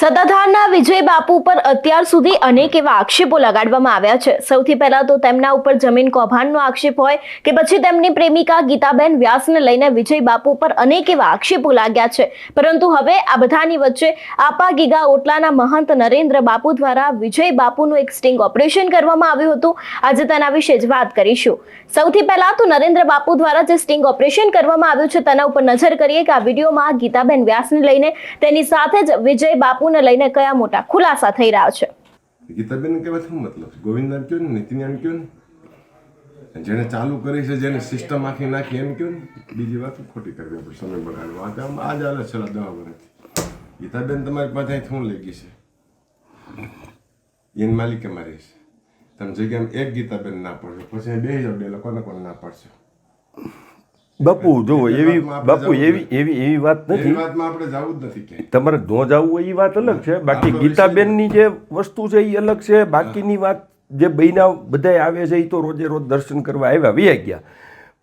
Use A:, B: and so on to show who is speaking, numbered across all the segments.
A: સત્તાધારના વિજય બાપુ પર અત્યાર સુધી અનેક એવા આક્ષેપો લગાડવામાં આવ્યા છે. સૌથી પહેલા તો તેમના ઉપર જમીન કૌભાંડનો આક્ષેપ હોય કે પછી તેમની પ્રેમિકા ગીતાબેન વ્યાસને લઈને વિજય બાપુ પર અનેક એવા આક્ષેપો લાગ્યા છે. પરંતુ હવે આ બધાની વચ્ચે આપા ગીગા ઓટલાના મહંત નરેન્દ્ર બાપુ દ્વારા વિજય બાપુનું એક સ્ટિંગ ઓપરેશન કરવામાં આવ્યું હતું. આજે તેના વિશે જ વાત કરીશું. સૌથી પહેલા તો નરેન્દ્ર બાપુ દ્વારા જે સ્ટિંગ ઓપરેશન કરવામાં આવ્યું છે તેના ઉપર નજર કરીએ કે આ વિડીયોમાં ગીતાબેન વ્યાસને લઈને તેની સાથે જ વિજય બાપુને લઈને કયા મોટા ખુલાસા થઈ રહ્યા છે?
B: ગીતાબેન કહેવા શું મતલબ? ગોવિંદ ગોવિંદાન કયો ને નીતિન કયો ને? જેને ચાલુ કરી છે જેને સિસ્ટમ આખી નાખી, એમ કયો ને? બીજી વાત ખોટી કરવી આપણે સમય બગાડવો. આ આમ, આ જ હાલે છેલ્લા દવા વર્ષથી. ગીતાબેન તમારી પાસે શું લઈ ગઈ છે? એની માલિકે મારી છે. તમે જગ્યામાં એક ગીતાબેન ના પડશો, પછી બે જાવ બે લોકોને પણ ના પાડશો?
C: બાપુ જો એવી બાપુ એવી એવી એવી વાત નથી.
B: આપણે જવું જ નથી
C: તમારે ન જવું હોય એ વાત અલગ છે. બાકી ગીતાબેનની જે વસ્તુ છે એ અલગ છે. બાકીની વાત જે બૈના બધાય આવે છે એ તો રોજે રોજ દર્શન કરવા આવ્યા વ્યાઈ ગયા.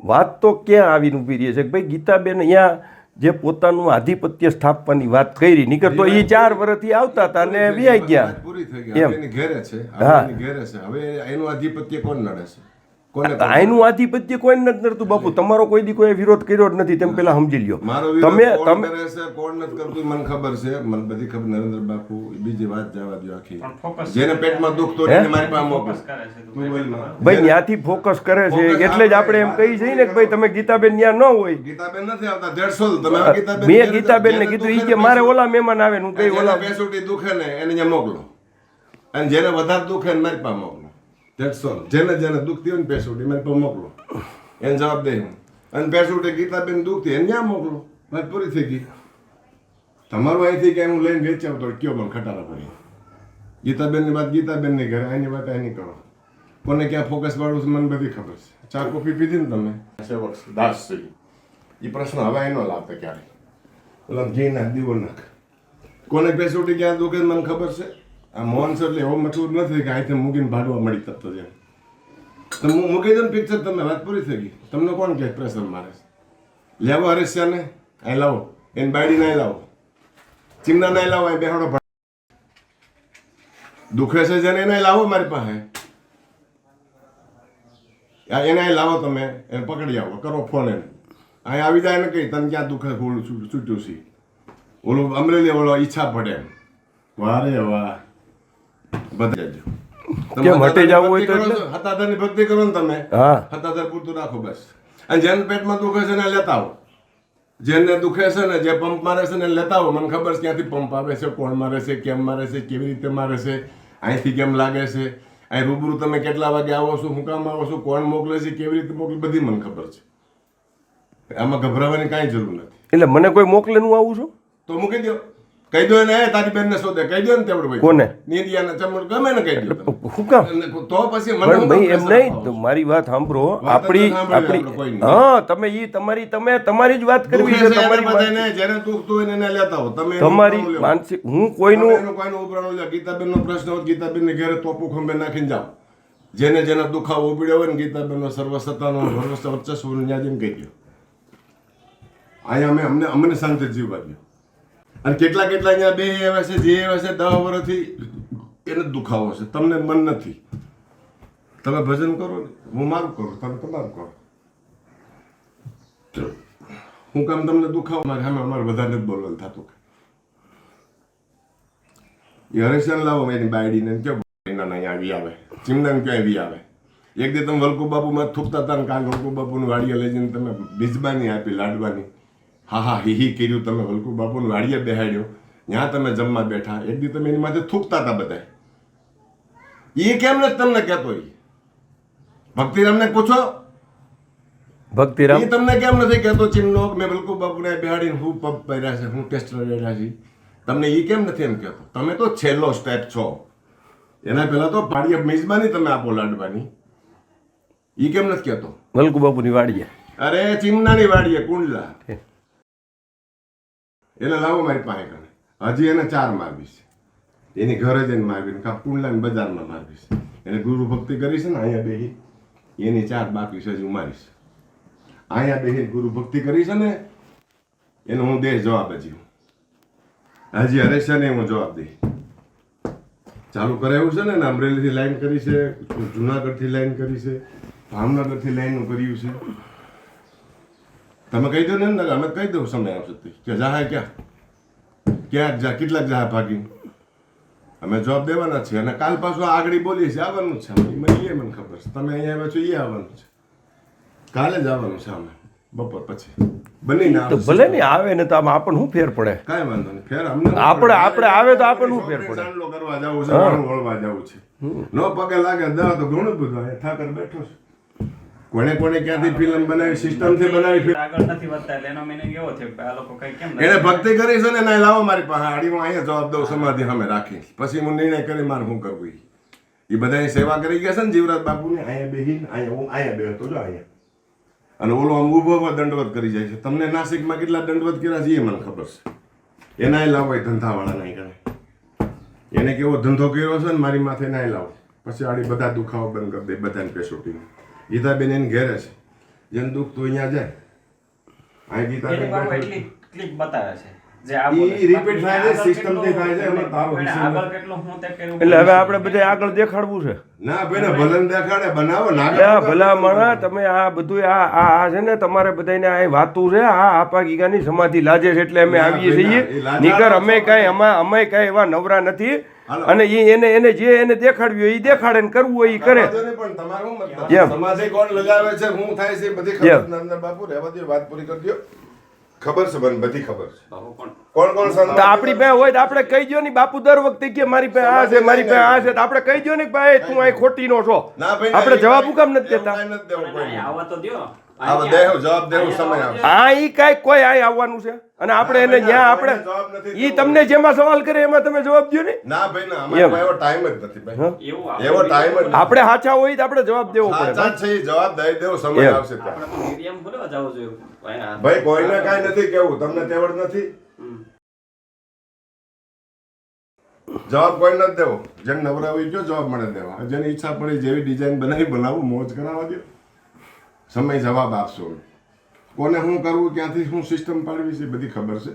C: વાત તો ક્યાં આવીને ઊભી રહી છે? કે ભાઈ ગીતાબેન અહીંયા જે પોતાનું આધિપત્ય સ્થાપવાની વાત કરી નીકળતો એ ચાર વર્ષથી આવતા હતા અને વ્યાઈ ગયા.
B: પૂરી થઈ ગઈ. ઘેરે છે.
C: હા.
B: ઘેરે છે. હવે એનું આધિપત્ય કોણ નડે છે?
C: તો આનું આધિપત્ય કોઈ નથી નડતું બાપુ. તમારો કોઈ દી કોઈ વિરોધ કર્યો જ નથી તેમ પેલા સમજી લ્યો. તમે તમે
B: કોણ નથી કરતું મને ખબર છે. મને બધી ખબર નરેન્દ્ર બાપુ બીજી વાત જવા દો આખી. જેને પેટમાં દુખ તો મારી પાસે મોકલો. તું બોલ
C: ભાઈ ત્યાંથી ફોકસ કરે છે એટલે જ
B: આપણે
C: એમ કહી જઈએ ને કે ભાઈ તમે ગીતાબેન ત્યાં ન હોય.
B: ગીતાબેન નથી આવતા દેડસો તમે ગીતાબેન
C: મેં ગીતાબેન ને કીધું ઈ કે મારે ઓલા મહેમાન આવે હું કઈ ઓલા
B: બેસુટી દુખે ને એને અહીંયા મોકલો. અને જેને વધારે દુખે ને મારી પાસે મોકલો. That's ઓલ જેને જેને દુઃખ થયું ને પેસુટી મને પણ મોકલો. એને જવાબ દે હું. અને પેસુટી ગીતાબેન થયું. એને ત્યાં મોકલો? વાત પૂરી થઈ ગઈ. તમારું અહીંથી કે હું લઈને વેચ્યા તો કયો પણ ખટારા પડી ગીતાબેનની વાત ગીતાબેનની ઘરે. એની વાત આની કરો. કોને ક્યાં ફોકસ વાળું છે મને બધી ખબર છે. ચા કોફી પીધી ને તમે? સેવક દાસ છે એ પ્રશ્ન હવે એનો લાભ ક્યારે ઓલા ઘી નાખ દીવો નાખ. કોને પેસોટી ક્યાં દુઃખે મને ખબર છે? આ મોહન સર એટલે એવો મતલબ નથી કે અહીંથી મૂકીને ભાડવા મળી શકતો છે તમે હું મૂકી દો ને પિક્ચર તમે વાત પૂરી થઈ ગઈ. તમને કોણ કહે પ્રેશર મારે? લેવો હરેશ્યાને? અહીં લાવો. એને બાયડી નહીં લાવો. ચીમના નહીં લાવો, અહીં બેહાડો દુખે છે જેને એને લાવો મારી પાસે. એને લાવો તમે, એને પકડી આવો, કરો ફોન એને. અહીં આવી જાય ને કઈ, તને ક્યાં દુખે છૂટ્યું છે? ઓલું અમરેલી ઓલો ઈચ્છા પડે એમ. વાહ રે વાહ. બધા જજો.
C: કેમ હટી જવું હોય તો? એટલે?
B: હતાધારની ભક્તિ કરો ને તમે.
C: હા.
B: હતાધાર પૂરતું રાખો બસ. અને જેને પેટમાં દુખે છે ને લેતા આવો. જેને દુખે છે ને જે પંપ મારે છે ને લેતા આવો. મને ખબર છે ક્યાંથી પંપ આવે છે કોણ મારે છે કેમ મારે છે કેવી રીતે મારે છે અહીંથી કેમ લાગે છે. અહીં રૂબરૂ તમે કેટલા વાગે આવો છો હું કામ આવો છો કોણ મોકલે છે કેવી રીતે મોકલે બધી મને ખબર છે. આમાં ગભરાવાની કાંઈ જરૂર નથી.
C: એટલે મને કોઈ મોકલે હું આવું છું?
B: તો મૂકી દો કહી દો ને તારી તારી બેનને શોધે કહી દો ને તેવડ ભાઈ.
C: કોને?
B: નિધિયાને ચમડ ગમે ને કહી દો.
C: શું કામ?
B: તો પછી મને
C: ભાઈ એમ નહીં તો મારી વાત સાંભળો. આપણી
B: આપણી
C: હા તમે ઈ તમારી તમે તમારી જ વાત કરવી છે તમારી
B: બધાને, જેને તું ને એને લેતા હો તમે
C: તમારી માનસિક હું કોઈનું
B: એનું કોઈનું ઉપરાણું લ્યો. ગીતાબેનનો પ્રશ્ન હોય તો ગીતાબેનને ઘરે તોપુ ખંભે નાખીને જાવ જેને જેના દુખાવો ઉપડ્યો હોય ને ગીતાબેનનો સર્વસત્તાનો સર્વસ્વ વર્ચસ્વ ન્યાજીમ કહી દો અહીંયા અમે અમને અમને શાંતિ જીવવા દો અને કેટલા કેટલા અહીંયા બે એવા છે, જે એવા છે દવા વર્ષથી એને દુખાવો છે. તમને મન નથી. તમે ભજન કરો ને, હું મારું કરું, તમે તમારું કરો. હું કામ તમને દુખાવો? મારે સામે અમારે વધારે જ બોલવાનું થતું. એ હરેશન લાવો એની બાયડીને કયો ના અહીંયા આવી આવે ચીમનાને ક્યાં આવી આવે એક દી તમે વલ્કુ બાપુમાં થૂકતા હતા ને કાલ વલ્કુ બાપુનું વાડીએ લઈ જઈને તમે બીજબાની આપી લાડવાની હા હા હિ હિ કર્યું તમે વલકુ બાપુને વાડીએ બેહાડ્યો. ત્યાં તમે જમવા બેઠા. એક દી તમે એની માથે થૂકતા હતા બધા એ કેમ નથી તમને કહેતો એ ભક્તિરામને પૂછો.
C: ભક્તિરામ?
B: એ તમને કેમ નથી કહેતો ચીમનો મેં બિલકુલ બાપુને બેહાડીને હું પગ પહેર્યા છે હું ટેસ્ટ રહ્યા છે. તમને એ કેમ નથી એમ કહેતો? તમે તો છેલ્લો સ્ટેપ છો. એના પહેલા તો પાડીએ મેજબાની તમે આપો લાડવાની. એ કેમ નથી કહેતો?
C: વલ્કુ બાપુની વાડીએ.
B: અરે ચીમનાની વાડીએ કુંડલા. એને લાવો મારી પાસે ગણે હજી એને ચાર મારવી છે. એની ઘરે જઈને મારવી ને કાં પુંડલાની બજારમાં મારવી છે. એને ગુરુ ભક્તિ કરી છે ને, અહીંયા બેહી. એની ચાર બાકી છે, હજી ઉમારીશ મારીશ. અહીંયા બેહી ગુરુ ભક્તિ કરી છે ને, એને હું દેશ જવાબ હજી હાજી હરેશને હું જવાબ દઈ. ચાલુ કરાયું છે ને ને અમરેલીથી લાઈન કરી છે, જુનાગઢથી લાઈન કરી છે, ભાવનગરથી લાઈનનું કર્યું છે. તમે કહી દો ને ને અમે કહી દઉં સમય આવશે કે જાહે ક્યાં ક્યાં જા કેટલાક જાહે ભાગી અમે જવાબ દેવાના છીએ અને કાલ પાછું આગળ બોલીએ છીએ આવવાનું છે મને એ મને ખબર છે તમે અહીંયા આવ્યા છો એ આવવાનું છે કાલે જ આવવાનું છે અમે બપોર પછી બનીને
C: તો ભલે નહીં આવે ને તો આમાં આપણને શું ફેર પડે
B: કાંઈ વાંધો નહીં ફેર અમને
C: આપણે- આપણે આવે તો આપણને શું ફેર પડે?
B: ચાંદલો કરવા જવું છે વળવા જવું છે નો પગે લાગે દવા તો ઘણું બધું અહીંયા ઠાકર બેઠો છે કોને કોને ક્યાંથી ફિલ્મ બનાવી સિસ્ટમથી બનાવી
D: આગળ નથી વધતા એટલે એનો meaning એવો છે કે આ લોકો કઈ કેમ
B: એને ભક્તિ કરી છે ને ના લાવો મારી પાસે આડીમાં અહીંયા જવાબ દઉં સમાધિ અમે રાખી પછી હું નિર્ણય કરી મારે શું કરવું. ઈ? બધાની સેવા કરી ગયા છે ને જીવરાજ બાપુને? અહીંયા બેહીને અહીંયા હું અહીંયા બેહતો જો અહીંયા. અને ઓલો આમ ઊભો દંડવત કરી જાય છે. તમને નાસિકમાં કેટલા દંડવત કર્યા છે એ મને ખબર છે. એનાય લાવો એ ધંધાવાળા નહીં કરે. એને કેવો ધંધો કર્યો છે ને મારી માથે નાય લાવો. પછી આડી બધા દુખાવો બંધ કરી દે બધાને પેશોટીને ગીતાબેન એને ઘેરે છે. જેને દુઃખ તો અહીંયા જાય. અહીં ગીતાબેન
D: એટલી click બતાવે છે.
C: એટલે હવે આપણે બધા આગળ દેખાડવું છે.
B: ના ભાઈ ને દેખાડે બનાવો નાગર
C: એટલે આ ભલા માણા તમે આ બધું આ આ આ છે ને તમારે બધાને આ વાતું છે આ આપા ગીગાની સમાધિ લાજે છે એટલે અમે આવીએ છીએ. નીકર અમે કાંઈ અમા અમે કાંઈ એવા નવરા નથી. અને એ એને એને જે એને દેખાડવું હોય એ દેખાડે ને કરવું હોય એ કરે.
B: પણ તમારું શું મતલબ?
C: જેમ.
B: સમાજે કોણ લગાવે છે હું થાય છે બધી ખબર. બાપુ રહેવા દો વાત પૂરી કરી દો ખબર છે મને બધી ખબર છે.
D: કોણ?
B: કોણ કોણ સંત?
C: આપણી પાસે હોય તો આપણે કહી દો ને બાપુ દર વખતે કે મારી પાસે આ છે મારી પાસે આ છે. તો આપણે કહી દો ને ભાઈ તું અહીં ખોટી નો છો. આપણે જવાબ હું કામ નથી દેતા?
D: આવવા તો દ્યો.
C: આ ઈ કાંઈ કોઈ અહીં આવવાનું છે? અને આપણે એને
B: જ્યાં
C: આપણે ઈ તમને જેમાં સવાલ કરે એમાં તમે જવાબ દો ને?
B: ના ભાઈ ના અમારે એવો ટાઈમ જ નથી ભાઈ.
D: એવું
B: એવો ટાઈમ જ
C: આપણે સાચા હોય તો આપણે જવાબ દેવો પડે
B: સાચા છે જવાબ દઈ દેવો સમય આવશે ત્યાં. ભાઈ કોઈને કાઈ નથી કેવું તમને તેવડ નથી? જવાબ કોઈ નથી દેવો? જેમ નવરા હોય ગયો જવાબ મળે દેવા. જેની ઈચ્છા પડી જેવી ડિઝાઇન બનાવી બનાવું મોજ કરાવવા દો સમય જવાબ આપશો. કોને શું કરવું, ક્યાંથી શું સિસ્ટમ પાડવી છે બધી ખબર છે.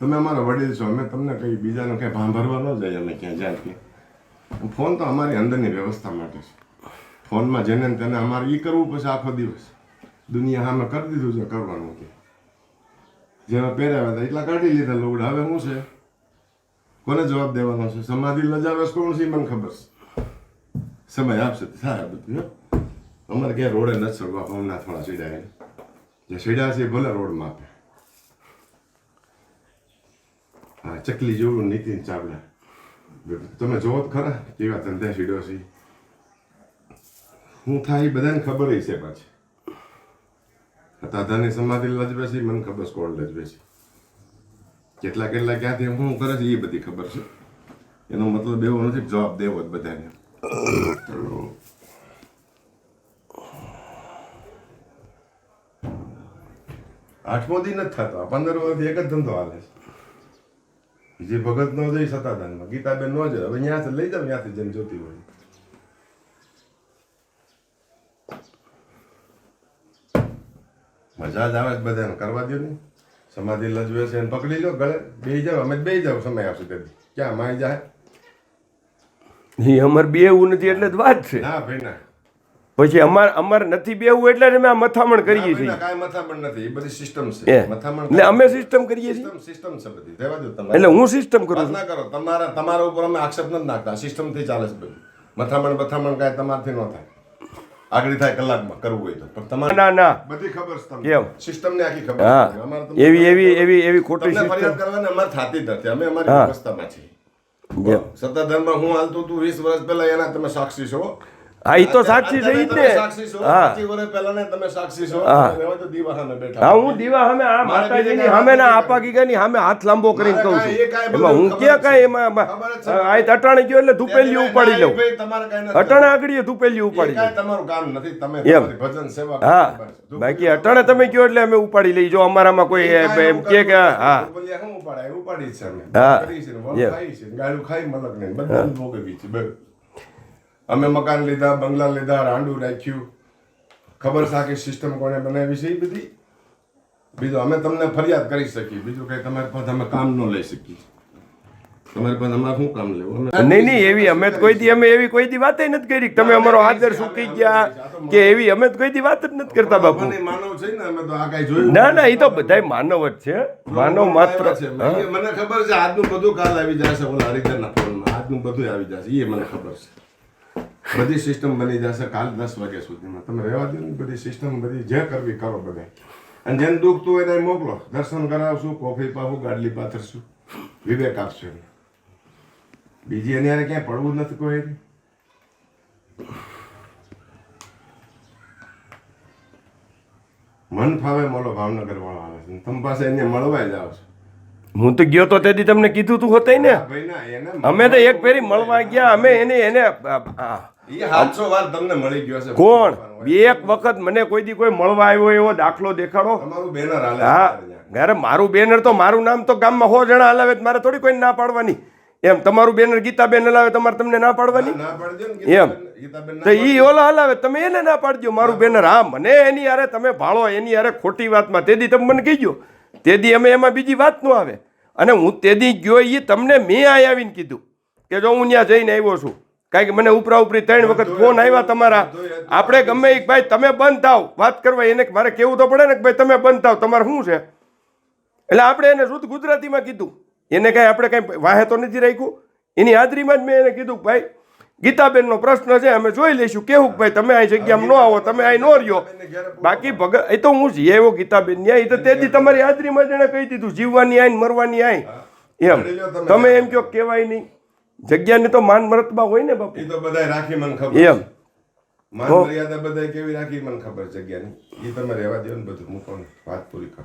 B: તમે અમારા વડીલ છો, અમે તમને કંઈ બીજાને કંઈ ભાંભરવા ન જાય, અમે ક્યાં જાય ત્યાં ફોન તો અમારી અંદરની વ્યવસ્થા માટે છે. ફોનમાં જેને તેને અમારે એ કરવું પછી આખો દિવસ. દુનિયા સામે કરી દીધું છે, કરવાનું કે. જેવા પહેરાવ્યા હતા, એટલા કાઢી લીધા લોગડા હવે શું છે? કોને જવાબ દેવાનો છે? સમાધિ લજાવે કોણ છે મને ખબર છે. સમય આપશે થાય બધું, હો. અમારે ક્યાં રોડે નથી ચડવા ભવના થોડા સીડા જે સીડા છે ભલે રોડમાં આપે હા, ચકલી જેવું નીતિન ચાવડા તમે જોવો તો ખરા કેવા ધંધા સીડો છે. હું થાય એ બધાને ખબર છે પાછી. દાદાની સમાધિ લજવે છે, મને ખબર કોણ લજવે છે. કેટલા કેટલા ક્યાંથી હું કરે છે એ બધી ખબર છે. એનો મતલબ એવો નથી જવાબ દેવો જ બધાને. આઠમો દી નથી થતો. આ પંદર વર્ષથી એક જ ધંધો હાલે છે. જે ભગત નો જઈ સતાદાનમાં ગીતાબેન નો જાય હવે ત્યાંથી લઈ જાવ ત્યાંથી જેમ જોતી હોય. મજા જ આવે છે બધાને. કરવા દો ને. સમાધિ લજવે છે એને પકડી લો ગળે. બે જાવ અમે બે જાવ સમય આવશે તેથી ક્યાં? માય જાય?
C: એ અમર બે બેવું નથી એટલે જ વાત છે.
B: ના ભાઈ ના.
C: પછી અમાર અમાર નથી બેવું એટલે અમે આ મથામણ કરીએ છીએ.
B: કાંઈ મથામણ નથી એ બધી સિસ્ટમ છે. મથામણ
C: એટલે અમે સિસ્ટમ કરીએ છીએ.
B: સિસ્ટમ સિસ્ટમ છે બધી. રહેવા દો તમારે.
C: એટલે હું સિસ્ટમ કરું છું.
B: ના કરો. તમારા તમારા ઉપર અમે આક્ષેપ નથી નાખતા. સિસ્ટમથી ચાલે છે બધું. મથામણ બથામણ કાંઈ તમારથી ન થાય. આગળ થાય કલાકમાં કરવું હોય તો. પણ તમારે
C: ના ના.
B: બધી ખબર છે તમને.
C: કેમ?
B: સિસ્ટમ ને આખી ખબર છે. અમારે
C: એવી એવી એવી એવી ખોટી
B: તમને ફરિયાદ
C: સિસ્ટમ
B: કરવાની અમારે થતી જ નથી. અમે અમારી વ્યવસ્થામાં છીએ. સત્તાધારમાં હું હાલતું તું વીસ વર્ષ પહેલા એના તમે સાક્ષી છો.
C: હા એ તો સાક્ષી છે ઈ જ ને હા.
B: તમે સાક્ષી છો.
C: હા.
B: દીવા સામે બેઠા.
C: હા હું દીવા સામે આ માતાજીની સામે ના આપા ગીગાની સામે હાથ લાંબો કરીને કહું છું. એમાં હું ક્યાં કાંઈ એમાં આ અટાણે ગયો એટલે ધૂપેલી ઉપાડી લઉં. અટાણે આગળ ધૂપેલી ઉપાડી લઉં.
B: તમારું કામ નથી. તમે
C: એમ.
B: ભજન સેવા
C: હા. બાકી અટાણે તમે કયો એટલે અમે ઉપાડી લઈ. જો અમારામાં કોઈ એમ કે કે હા.
B: ઉપાડાય? ઉપાડી છે
C: હા.
B: ખાઈ છે ને, ખાઈ મલક ને, બધું ભોગવી છે. અમે મકાન લીધા બંગલા લીધા રાંડું રાખ્યું. ખબર છે કે સિસ્ટમ કોને બનાવી છે એ બધી? બીજું અમે તમને ફરિયાદ કરી શકીએ. બીજું કઈ તમારી પાસે અમે કામ ન લઈ શકીએ. તમારી પાસે અમારે શું કામ લેવું?
C: નહીં નહીં એવી અમે તો કોઈ દી અમે એવી કોઈ દી વાત નથી કરી. તમે અમારો આદર સૂકી ગયા કે એવી અમે કોઈ દી વાત જ નથી કરતા બાપુ.
B: માનવ છે ને અમે તો આ કાંઈ જોયું
C: ના ના એ તો બધાય માનવ જ છે. માનવ માત્ર
B: છે. મને ખબર છે આજનું બધું કાલ આવી જશે ઓલા ફોનમાં. આજનું બધું આવી જશે. એ મને ખબર છે. બધી સિસ્ટમ બની જશે કાલ દસ વાગ્યા સુધીમાં. તમે રહેવા દો ને બધી સિસ્ટમ બધી જે કરવી કરો બધે. અને જેને દુખતું હોય એને મોકલો. દર્શન કરાવશું કોફી પાવું ગાડલી પાથરશું. વિવેક આપશું એને. બીજી એની હારે ક્યાંય પડવું નથી કોઈ મન ફાવે મળો ભાવનગર વાળો આવે છે. તમે પાસે એને મળવા જ છો
C: હું તો ગયો તો તેથી તમને કીધું તું હોતે ને.
B: ભાઈ
C: અમે તો એક ફેરી મળવા ગયા અમે એને એને કોણ? એક વખત મને કોઈ દી કોઈ મળવા આવ્યો એવો દાખલો દેખાડો? હા. અરે મારું બેનર તો મારું નામ તો ગામમાં હો જણા હલાવે મારે થોડી કોઈ ના પાડવાની. એમ તમારું બેનર ગીતાબેન હલાવે તમારે તમને ના પાડવાની? એમ. તો ઈ ઓલા હલાવે તમે એને ના પાડજો મારું બેનર હા મને એની હારે તમે ભાળો એની હારે ખોટી વાતમાં. તેદી તમે મને કહીજો. તેદી અમે એમાં બીજી વાત ન આવે. અને હું તેદી ગયો એ તમને મેં આય આવીને કીધું કે જો હું ત્યાં જઈને આવ્યો છું કારણ કે મને ઉપરા ઉપરી ત્રણ વખત ફોન આવ્યા તમારા. આપણે ગમે એક ભાઈ તમે બંધ થાવ વાત કરવા એને મારે કેવું તો પડે ને કે ભાઈ તમે બંધ થાવ તમારે શું છે? એટલે આપણે એને શુદ્ધ ગુજરાતીમાં કીધું. એને કાંઈ આપણે કાંઈ વાહે તો નથી રાખ્યું. એની હાજરીમાં જ મેં એને કીધું ભાઈ ગીતાબેનનો પ્રશ્ન છે અમે જોઈ લઈશું. કેવું કે ભાઈ તમે આ જગ્યામાં ન આવો તમે અહીં ન રહ્યો. બાકી ભગત એ તો હું જ એવો ગીતાબેન ન્યાય. તો તેથી તમારી હાજરીમાં જ એને કહી દીધું જીવવાની આઈ મરવાની આઈ. એમ. તમે. એમ કહો કહેવાય નહીં. જગ્યાની તો માન મરતબા હોય ને બાપુ.
B: એ તો બધાય રાખી મને ખબર
C: એમ.
B: માન. મર્યાદા બધાય કેવી રાખી મને ખબર જગ્યાની? એ તમે રહેવા દો ને બધું હું પણ વાત પૂરી કરો.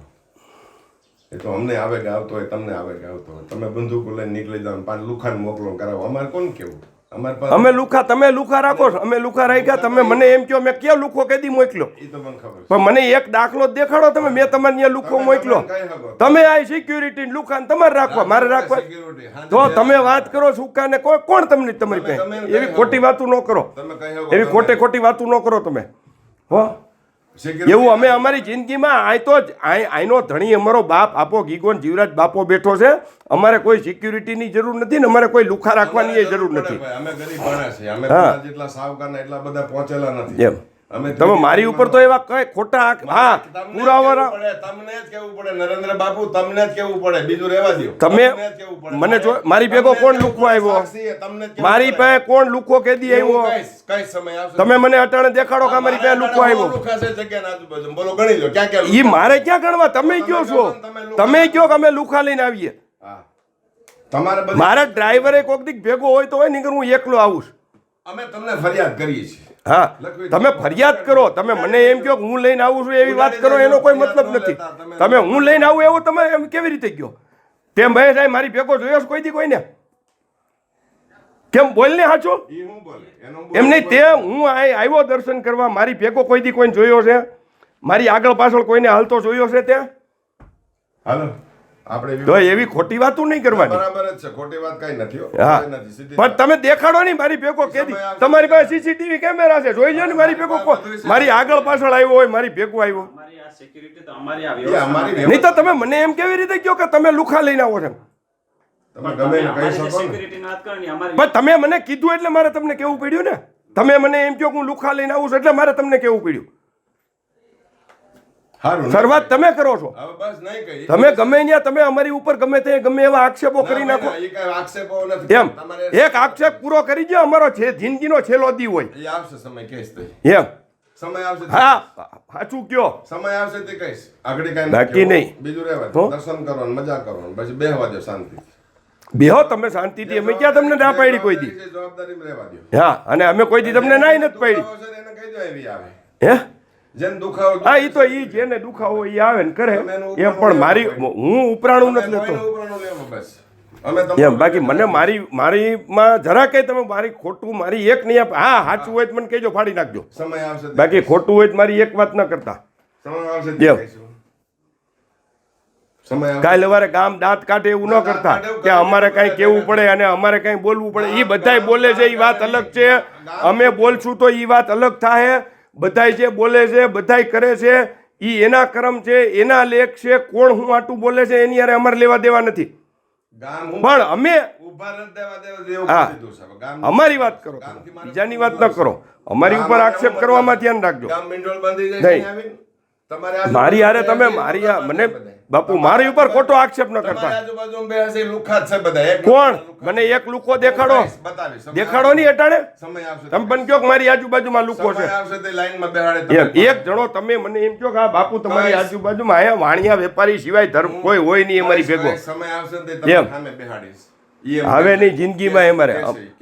B: એ તો અમને આવે કે આવતો હોય તમને આવે કે આવતો હોય. તમે બંદૂકો લઈને નીકળી જાઓ પાન લુખાને મોકલો કરાવો. અમારે કોણ કેવું?
C: અમે લુખા તમે લુખા રાખો છો. અમે લુખા રાખ્યા. તમે મને એમ કહો મેં ક્યાં લુખો કેદી મોકલ્યો? પણ મને એક દાખલો દેખાડો તમે. મેં તમારે ત્યાં લુખો મોકલો. તમે આ સિક્યુરિટી લુખાન તમારે રાખવા. મારે રાખવા તો તમે વાત કરો સુકાને કોઈ કોણ તમને તમારી પાસે? એવી ખોટી વાતું ન કરો. એવી ખોટે ખોટી વાતો ન કરો તમે. હો? એવું અમે અમારી જિંદગીમાં આય તો જ આયનો ધણી અમારો બાપ આપો ગીગોન જીવરાજ બાપો બેઠો છે. અમારે કોઈ સિક્યુરિટીની જરૂર નથી ને અમારે કોઈ લુખા રાખવાની એ જરૂર નથી.
B: અમે ગરીબ માણસ છે અમે જેટલા સાવકારના એટલા બધા પહોંચેલા નથી.
C: એમ.
B: અમે
C: તમે મારી ઉપર તો એવા કઈ ખોટા હા પુરાવા
B: તમને જ કેવું પડે નરેન્દ્ર બાપુ તમને જ કેવું પડે બીજું રહેવા દો
C: તમે-. મને જો- મારી ભેગો કોણ લુખો આવ્યો? મારી પાસે કોણ લુખો કેદી આવ્યો
B: કઈશ સમય
C: તમે મને અટાણે દેખાડો કે મારી પાસે લુખો આવ્યો.
B: બોલો ગણી લો ક્યાં ક્યાં
C: ઈ મારે ક્યાં ગણવા તમે કયો છો તમે કયો કે અમે લુખા લઈને આવીએ.
B: તમારે
C: મારા ડ્રાઈવરે કોક દીક ભેગો હોય તો હોય નહીં હું એકલો આવું છું.
B: અમે તમને ફરિયાદ કરીએ છીએ.
C: હા તમે ફરિયાદ કરો. તમે મને એમ કહો કે હું લઈને આવું છું એવી વાત કરો એનો કોઈ મતલબ નથી. તમે હું લઈને આવું એવો તમે એમ કેવી રીતે ગયો તેમ ભાઈ સાહેબ મારી ભેગો જોયો છે કોઈ દી કોઈને? કેમ બોલ ને
B: એનો
C: એમ નહીં તે હું આવ્યો દર્શન કરવા મારી ભેગો કોઈ દી કોઈને જોયો છે? મારી આગળ પાછળ કોઈને હાલતો જોયો છે ત્યાં?
B: હાલો. આપણે
C: તો એવી ખોટી વાતો નહીં કરવાની.
B: બરાબર જ છે ખોટી વાત કઈ નથી હા. કઈ નથી સીધી
C: પણ તમે દેખાડો નહીં મારી ભેગો કેદી. તમારી પાસે સીસીટીવી કેમેરા છે જોઈ લો ને મારી ભેગો મારી આગળ પાછળ આવ્યો હોય મારી ભેગો આવ્યો. નહીં તો તમે મને એમ કેવી રીતે કહો કે તમે લુખા લઈને આવો છો? પણ તમે મને કીધું એટલે મારે તમને કેવું પડ્યું ને? તમે મને એમ કહો કે હું લુખા લઈને આવું છું એટલે મારે તમને કેવું પડ્યું? શરૂઆત તમે કરો છો. તમે ગમે ત્યાં તમે અમારી ઉપર ગમે તે ગમે એવા આક્ષેપો કરી નાખો. એમ એક આક્ષેપ પૂરો કરી દો અમારો છે જિંદગીનો છેલ્લો દી હોય. એમ.
B: સમય આવશે
C: હા સાચું કયો.
B: સમય આવશે તે કહીશ. આગળ કઈ
C: બાકી નહીં.
B: બીજું રહેવા દર્શન કરો મજા કરો પછી બેહવા દો શાંતિ.
C: બેહો તમે શાંતિથી. અમે ક્યાં તમને ના પાડી કોઈ દી?
B: જવાબદારી રહેવા દો.
C: હા અને અમે કોઈ દી તમને નાય નથી પાડી. હે?
B: જેને દુખાવો
C: હા એ તો એ જેને દુખાવો એ આવે ને કરે એમ પણ મારી હું ઉપરાણું નથી લેતો.
B: બસ.
C: એમ બાકી મને મારી મારીમાં જરા કઈ તમે મારી ખોટું મારી એક નહીં આપ હા સાચું હોય તો મને કહેજો ફાડી નાખજો.
B: સમય આવશે
C: બાકી ખોટું હોય તો મારી એક વાત ન કરતા. કાલે સવારે ગામ દાંત કાઢે એવું ન કરતા. કે અમારે કાંઈ કેવું પડે અને અમારે કાંઈ બોલવું પડે. એ બધાય બોલે છે એ વાત અલગ છે. અમે બોલશું તો એ વાત અલગ થાય બધાય જે બોલે છે બધાય કરે છે એ એના કર્મ છે એના લેખ છે કોણ હું આટું બોલે છે એની યારે અમારે લેવા દેવા નથી. પણ અમે હા. અમારી વાત કરો બીજાની વાત ન કરો. અમારી ઉપર આક્ષેપ કરવામાં ધ્યાન રાખજો. નહીં. મારી હારે તમે મારી મને બાપુ મારી ઉપર ખોટો આક્ષેપ ન કરતા. કોણ? મને એક લુકો દેખાડો. દેખાડો નહીં અટાણે. તમે પણ કયો મારી આજુબાજુમાં લુકો છે. એક જણો તમે મને એમ કયો કે બાપુ તમારી આજુબાજુમાં અહીંયા વાણિયા વેપારી સિવાય ધર્મ કોઈ હોય નહીં અમારી ભેગો.
B: સમય આવશે
C: એમ. હવે. નહીં જિંદગીમાં અમારે.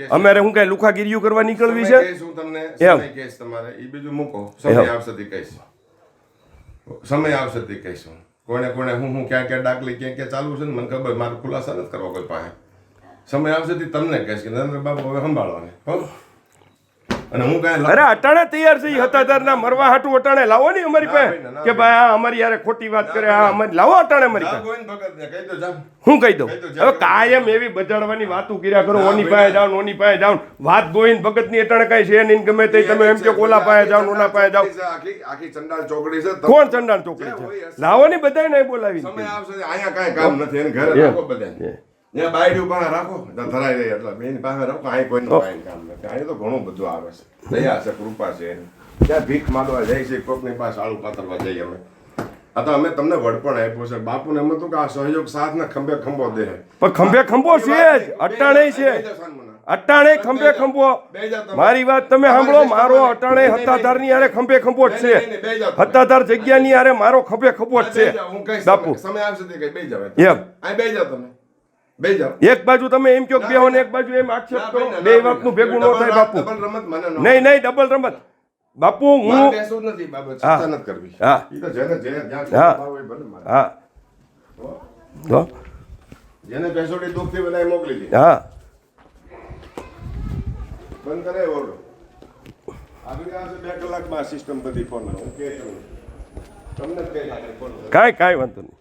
C: અમારે હું કઈ લુખાગીરીઓ કરવા નીકળવી છે? એમ.
B: તમારે. બીજું મૂકો. સમય આવશે કહીશ. સમય આવશે તે કહીશું. કોને કોને હું હું ક્યાં ક્યાં ડાકલી ક્યાં ક્યાં ચાલુ છે ને મને ખબર, મારે ખુલાસા નથી કરવા કોઈ પાસે. સમય આવશે તે તમને કહીશ કે નરેન્દ્ર બાબુ હવે સંભાળવાને હો? અને હું કાંઈ
C: અરે અટાણે તૈયાર છે હતાદારના મરવા હાટું અટાણે. લાવો ને અમારી પાસે. કે ભાઈ આ અમારી યારે ખોટી વાત કરે આ અમારી લાવો અટાણે અમારી પાસે. હું કહી દઉં. હવે કાયમ એવી બજાડવાની વાતો કર્યા કરો ઓની પાસે જાવ ઓની પાસે જાવ વાત ગોવિંદ ભગતની અટાણે કઈ છે નહીં ગમે તે તમે એમ કે ઓલા પાસે જાવ ઓના પાસે જાવ
B: આખી આખી ચંડાળ ચોકડી છે
C: કોણ ચંડાણ ચોકડી છે? લાવો ને બધાય નહીં બોલાવી
B: સમય આવશે અહીંયા કાંઈ કામ નથી એને ઘરે રાખો બધાને. ત્યાં બાયડીઓ પાસે રાખો ધરાઈ રહી એટલે બેન પાસે રાખો અહીં કોઈનું કાંઈ કામ નથી. અહીં તો ઘણું બધું આવે છે. દયા છે કૃપા છે એની. ત્યાં ભીખ માંગવા જાય છે કોકની પાસે આળું પાતરવા જઈએ અમે. આ તો અમે તમને વડપણ આપ્યો છે. બાપુને એમ હતું કે આ સહયોગ સાથ ને ખંભે ખંભો દે.
C: પણ ખંભે ખંભો છે જ. અટાણે છે. અટાણે ખંભે ખંભો. મારી વાત તમે સાંભળો મારો અટાણે હત્તાધારની આરે ખંભે ખંભો જ છે. હત્તાધાર જગ્યાની આરે મારો ખંભે ખંભો છે. બાપુ.
B: સમય આવશે તે કઈ બે જાવ
C: એમ.
B: આ બે જાવ તમે.
C: એક બાજુ તમે એમ કહો બે ને એક બાજુ એમ આક્ષેપ કરો. બે વાતનું ભેગું ન થાય બાપુ. નહીં નહીં ડબલ રમત. બાપુ હું હા. હા. હા.
B: જેને પેસોડી દુઃખથી બધા મોકલી દે.
C: હા.
B: બંધ કરે ઓરડો. આગળ આવશે બે કલાકમાં સિસ્ટમ બધી તમને ફોન
C: કાંઈ કાંઈ વાંધો નહીં.